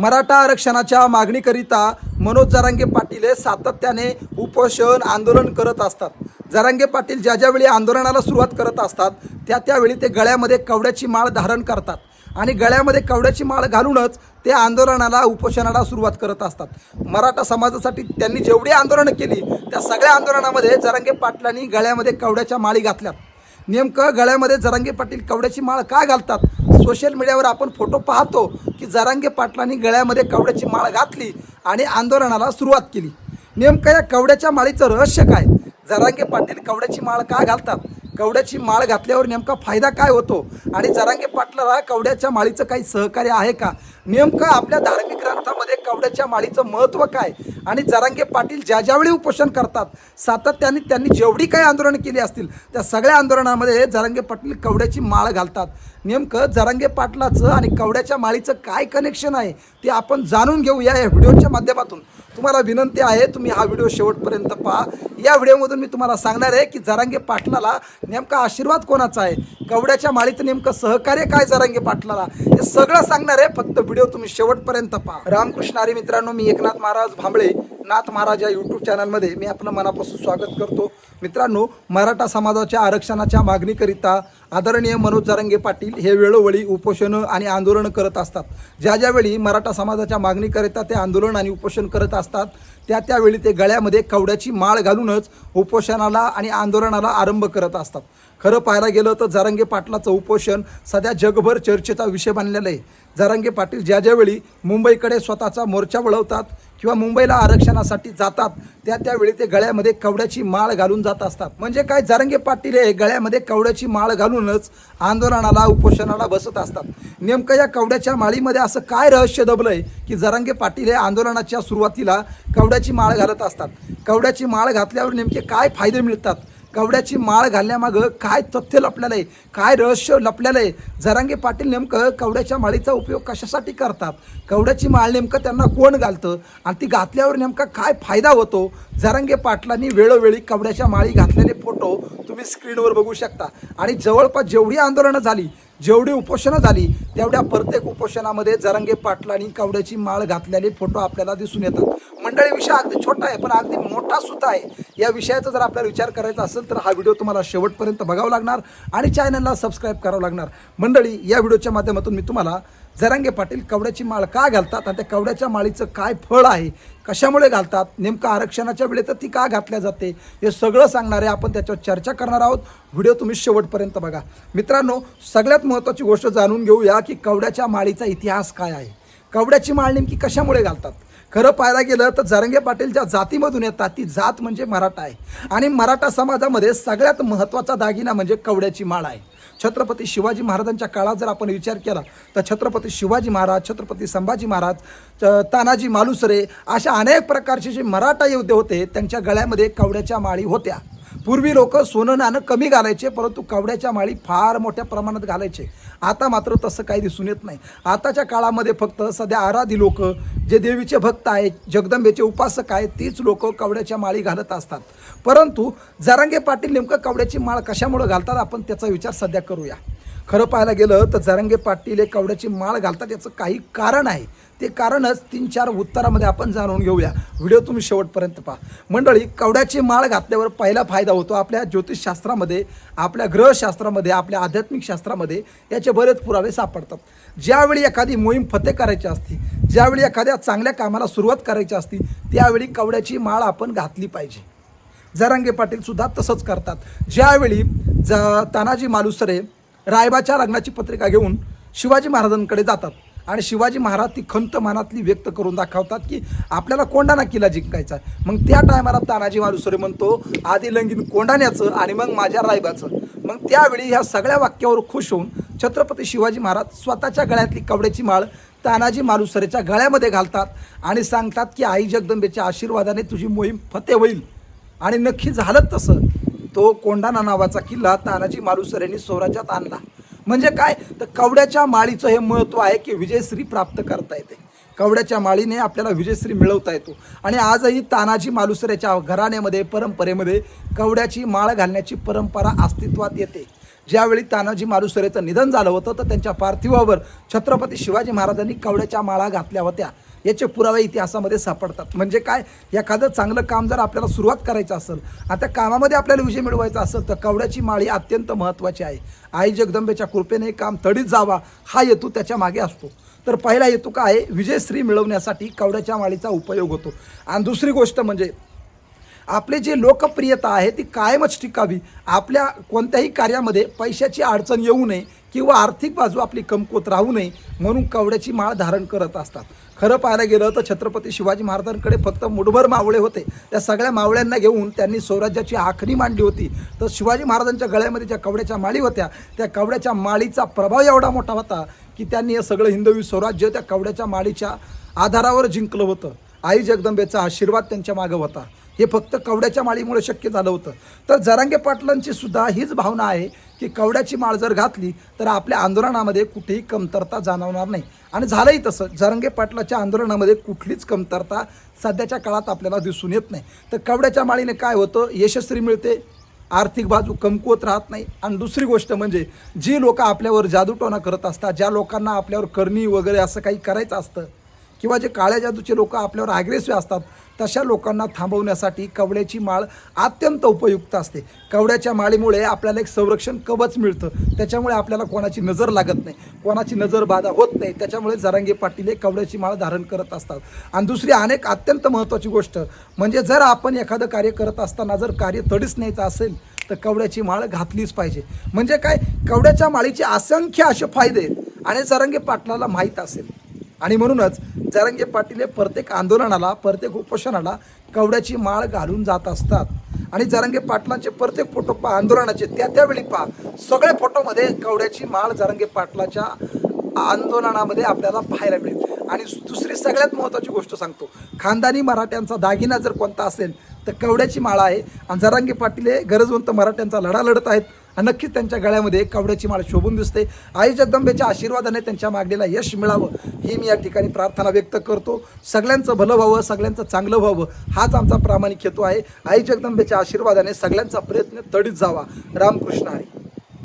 मराठा आरक्षणाच्या मागणीकरिता मनोज जरांगे पाटील हे सातत्याने उपोषण आंदोलन करत असतात. जरांगे पाटील ज्या ज्यावेळी आंदोलनाला सुरुवात करत असतात त्या त्यावेळी ते गळ्यामध्ये कवड्याची माळ धारण करतात आणि गळ्यामध्ये कवड्याची माळ घालूनच ते आंदोलनाला उपोषणाला सुरुवात करत असतात. मराठा समाजासाठी त्यांनी जेवढी आंदोलनं केली त्या सगळ्या आंदोलनामध्ये जरांगे पाटलांनी गळ्यामध्ये कवड्याच्या माळी घातल्यात. नेमकं गळ्यामध्ये जरांगे पाटील कवड्याची माळ का घालतात? सोशल मीडियावर आपण फोटो पाहतो की जरांगे पाटलांनी गळ्यामध्ये कवड्याची माळ घातली आणि आंदोलनाला सुरुवात केली. नेमकं या कवड्याच्या माळीचं रहस्य काय? जरांगे पाटील कवड्याची माळ का घालतात? कवड्याची माळ घातल्यावर नेमका फायदा काय होतो? आणि जरांगे पाटलाला कवड्याच्या माळीचं काही सहकार्य आहे का? नेमकं आपल्या धार्मिक ग्रंथामध्ये कवड्याच्या माळीचं महत्त्व काय? आणि जरांगे पाटील ज्या ज्यावेळी उपोषण करतात सातत्याने त्यांनी जेवढी काही आंदोलनं केली असतील त्या सगळ्या आंदोलनामध्ये जरांगे पाटील कवड्याची माळ घालतात. नेमकं जरांगे पाटलाचं आणि कवड्याच्या माळीचं काय कनेक्शन आहे ते आपण जाणून घेऊया या व्हिडिओच्या माध्यमातून. तुम्हाला विनंती आहे तुम्ही हा व्हिडिओ शेवटपर्यंत पहा. या व्हिडिओमधून मी तुम्हाला सांगणार आहे की जरांगे पाटलाला नेमका आशीर्वाद कोणाचा आहे? कवड्याच्या माळीचं नेमकं सहकार्य काय जरांगे पाटलाला? हे सगळं सांगणार आहे फक्त व्हिडिओ तुम्ही शेवटपर्यंत पहा. रामकृष्ण मित्रांनो मी एकनाथ महाराज भांबळे. नाथ महाराज या यूट्यूब चॅनलमध्ये मी आपलं मनापासून स्वागत करतो. मित्रांनो मराठा समाजाच्या आरक्षणाच्या मागणीकरिता आदरणीय मनोज जारंगे पाटील हे वेळोवेळी उपोषणं आणि आंदोलनं करत असतात. ज्या ज्यावेळी मराठा समाजाच्या मागणीकरिता ते आंदोलन आणि उपोषण करत असतात त्या त्यावेळी ते गळ्यामध्ये कवड्याची माळ घालूनच उपोषणाला आणि आंदोलनाला आरंभ करत असतात. खरं पाहायला गेलं तर जारंगे पाटलाचं उपोषण सध्या जगभर चर्चेचा विषय बनलेला आहे. जारंगे पाटील ज्या ज्यावेळी मुंबईकडे स्वतःचा मोर्चा वळवतात किंवा मुंबईला आरक्षणासाठी जातात त्या त्यावेळी ते गळ्यामध्ये कवड्याची माळ घालून जात असतात. म्हणजे काय जारंगे पाटील हे गळ्यामध्ये कवड्याची माळ घालूनच आंदोलनाला उपोषणाला बसत असतात. नेमकं या कवड्याच्या माळीमध्ये असं काय रहस्य दबलंय की जरांगे पाटील हे आंदोलनाच्या सुरुवातीला कवड्याची माळ घालत असतात. कवड्याची माळ घातल्यावर नेमके काय फायदे मिळतात? कवड्याची माळ घालण्यामागं काय तथ्य लपलेलं आहे काय रहस्य लपलेलं आहे जरांगे पाटील नेमकं कवड्याच्या माळीचा उपयोग कशासाठी करतात? कवड्याची माळ नेमकं त्यांना कोण घालतं? आणि ती घातल्यावर नेमका काय फायदा होतो? जरांगे पाटलांनी वेळोवेळी कवड्याच्या माळी घातलेले फोटो तुम्ही स्क्रीनवर बघू शकता. आणि जवळपास जेवढी आंदोलनं झाली जेवढी उपोषणं झाली तेवढ्या प्रत्येक उपोषणामध्ये जरांगे पाटलांनी कवड्याची माळ घातलेले फोटो आपल्याला दिसून येतात. मंडळी विषय अगदी छोटा आहे पण अगदी मोठा सुद्धा आहे. या विषयाचा जर आपल्याला विचार करायचा असेल तर हा व्हिडिओ तुम्हाला शेवटपर्यंत बघावा लागणार आणि चॅनलला सबस्क्राईब करावं लागणार. मंडळी या व्हिडिओच्या माध्यमातून मी तुम्हाला जरांगे पाटील कवड्याची माळ का घालतात आणि त्या कवड्याच्या माळीचं काय फळ आहे कशामुळे घालतात नेमकं आरक्षणाच्या वेळेत ती का घातल्या जाते हे सगळं सांगणार आहे आपण त्याच्यावर चर्चा करणार आहोत. व्हिडिओ तुम्ही शेवटपर्यंत बघा. मित्रांनो सगळ्यात महत्त्वाची गोष्ट जाणून घेऊया की कवड्याच्या माळीचा इतिहास काय आहे. कवड्याची माळ नेमकी कशामुळे घालतात? खरं पाहायला गेलं तर जरंगे पाटीलच्या जातीमधून येतात. ती जात म्हणजे मराठा आहे. आणि मराठा समाजामध्ये सगळ्यात महत्त्वाचा दागिना म्हणजे कवड्याची माळ आहे. छत्रपती शिवाजी महाराजांच्या काळात जर आपण विचार केला तर छत्रपती शिवाजी महाराज छत्रपती संभाजी महाराज तानाजी मालुसरे अशा अनेक प्रकारचे जे मराठा योद्धे होते त्यांच्या गळ्यामध्ये कवड्याच्या माळी होत्या. पूर्वी लोक सोनं नाणं कमी घालायचे परंतु कवड्याच्या माळी फार मोठ्या प्रमाणात घालायचे. आता मात्र तसं काही दिसून येत नाही. आताच्या काळामध्ये फक्त सध्या आराधी लोक जे देवीचे भक्त आहेत जगदंबेचे उपासक आहेत तीच लोक कवड्याच्या माळी घालत असतात. परंतु जरांगे पाटील नेमकं कवड्याची माळ कशामुळे घालतात आपण त्याचा विचार सध्या करूया. खरं पाहायला गेलं तर जरंगे पाटील हे कवड्याची माळ घालतात याचं काही कारण आहे. ते कारणच तीन चार उत्तरामध्ये आपण जाणून घेऊया. व्हिडिओ तुम्ही शेवटपर्यंत पहा. मंडळी कवड्याची माळ घातल्यावर पहिला फायदा होतो आपल्या ज्योतिषशास्त्रामध्ये आपल्या ग्रहशास्त्रामध्ये आपल्या आध्यात्मिक शास्त्रामध्ये याचे बरेच पुरावे सापडतात. ज्यावेळी एखादी मोहीम फते करायची असते ज्यावेळी एखाद्या चांगल्या कामाला सुरुवात करायची असती त्यावेळी कवड्याची माळ आपण घातली पाहिजे. जरांगे पाटील सुद्धा तसंच करतात. ज्यावेळी ज तानाजी मालुसरे रायबाच्या लग्नाची पत्रिका घेऊन शिवाजी महाराजांकडे जातात. आणि शिवाजी महाराज ती खंत मनातली व्यक्त करून दाखवतात की आपल्याला कोंडाणा किल्ला जिंकायचा आहे. मग त्या टायमाला तानाजी मारुसरे म्हणतो आधी लंगीन कोंडाण्याचं आणि मग माझ्या रायबाचं. मग त्यावेळी ह्या सगळ्या वाक्यावर खुश होऊन छत्रपती शिवाजी महाराज स्वतःच्या गळ्यातली कवड्याची माळ तानाजी मालुसरेच्या गळ्यामध्ये घालतात आणि सांगतात की आई जगदंबेच्या आशीर्वादाने तुझी मोहीम फते होईल. आणि नक्की झालं तसं. तो कोंडाणा नावाचा किल्ला तानाजी मालुसर यांनी स्वराज्यात आणला. म्हणजे काय? तर कवड्याच्या माळीचं हे महत्त्व आहे की विजयश्री प्राप्त करता येते. कवड्याच्या माळीने आपल्याला विजयश्री मिळवता येतो. आणि आजही तानाजी मालुसऱ्याच्या घराण्यामध्ये परंपरेमध्ये कवड्याची माळ घालण्याची परंपरा अस्तित्वात येते. ज्यावेळी तानाजी मालुसरेचं निधन झालं होतं तर त्यांच्या पार्थिवावर छत्रपती शिवाजी महाराजांनी कवड्याच्या माळा घातल्या होत्या. याचे पुरावे इतिहासामध्ये सापडतात. म्हणजे काय? एखादं चांगलं काम जर आपल्याला सुरुवात करायचं असेल आता कामामध्ये आपल्याला विजय मिळवायचा असेल तर कवड्याची माळी अत्यंत महत्त्वाची आहे. आई जगदंबेच्या कृपेने काम तडीत जावा हा हेतू त्याच्यामागे असतो. तर पहिला हेतू काय आहे? विजयश्री मिळवण्यासाठी कवड्याच्या माळीचा उपयोग होतो. आणि दुसरी गोष्ट म्हणजे आपली जी लोकप्रियता आहे ती कायमच टिकावी. आपल्या कोणत्याही कार्यामध्ये पैशाची अडचण येऊ नये किंवा आर्थिक बाजू आपली कमकुवत राहू नये म्हणून कवड्याची माळ धारण करत असतात. खरं पाहायला गेलं तर छत्रपती शिवाजी महाराजांकडे फक्त मुठभर मावळे होते. त्या सगळ्या मावळ्यांना घेऊन त्यांनी स्वराज्याची आखणी मांडली होती. तर शिवाजी महाराजांच्या गळ्यामध्ये ज्या कवड्याच्या माळी होत्या त्या कवड्याच्या माळीचा प्रभाव एवढा मोठा होता की त्यांनी हे सगळं हिंदवी स्वराज्य त्या कवड्याच्या माळीच्या आधारावर जिंकलं होतं. आई जगदंबेचा आशीर्वाद त्यांच्या मागं होता. हे फक्त कवड्याच्या माळीमुळे शक्य झालं होतं. तर जरांगे पाटलांची सुद्धा हीच भावना आहे की कवड्याची माळ जर घातली तर आपल्या आंदोलनामध्ये कुठेही कमतरता जाणवणार नाही. आणि झालंही तसं. जरंगे पाटलाच्या आंदोलनामध्ये कुठलीच कमतरता सध्याच्या काळात आपल्याला दिसून येत नाही. तर कवड्याच्या माळीने काय होतं? यशस्वी मिळते आर्थिक बाजू कमकुवत राहत नाही. आणि दुसरी गोष्ट म्हणजे जी लोक आपल्यावर जादूटोणा करत असतात ज्या लोकांना आपल्यावर करणी वगैरे असं काही करायचं असतं किंवा जे काळ्या जादूचे लोक आपल्यावर ॲग्रेसिव्ह असतात तशा लोकांना थांबवण्यासाठी कवड्याची माळ अत्यंत उपयुक्त असते. कवड्याच्या माळीमुळे आपल्याला एक संरक्षण कवच मिळतं. त्याच्यामुळे आपल्याला कोणाची नजर लागत नाही. कोणाची नजर बाधा होत नाही. त्याच्यामुळे जरांगे पाटील हे कवड्याची माळ धारण करत असतात. आणि दुसरी अनेक अत्यंत महत्त्वाची गोष्ट म्हणजे जर आपण एखादं कार्य करत असताना जर कार्य तडीच न्यायचं असेल तर कवड्याची माळ घातलीच पाहिजे. म्हणजे काय? कवड्याच्या माळीचे असंख्य असे फायदे आहेत. आणि जरांगे पाटलाला माहीत असेल. आणि म्हणूनच जरंगे पाटील हे प्रत्येक आंदोलनाला प्रत्येक उपोषणाला कवड्याची माळ घालून जात असतात. आणि जरंगे पाटलांचे प्रत्येक फोटो पहा आंदोलनाचे त्या त्यावेळी पहा. सगळ्या फोटोमध्ये कवड्याची माळ जरंगे पाटलाच्या आंदोलनामध्ये आपल्याला पाहायला मिळेल. आणि दुसरी सगळ्यात महत्त्वाची गोष्ट सांगतो. खानदानी मराठ्यांचा दागिना जर कोणता असेल तर कवड्याची माळा आहे. आणि जरांगे पाटील हे गरजवंत मराठ्यांचा लढा लढत आहेत. नक्कीच त्यांच्या गळ्यामध्ये कवड्याची माळ शोभून दिसते. आई जगदंबेच्या आशीर्वादाने त्यांच्या मागणीला यश मिळावं ही मी या ठिकाणी प्रार्थना व्यक्त करतो. सगळ्यांचं भलं व्हावं सगळ्यांचं चांगलं व्हावं हाच आमचा प्रामाणिक हेतू आहे. आई जगदंबेच्या आशीर्वादाने सगळ्यांचा प्रयत्न तडीत जावा. रामकृष्ण हरी.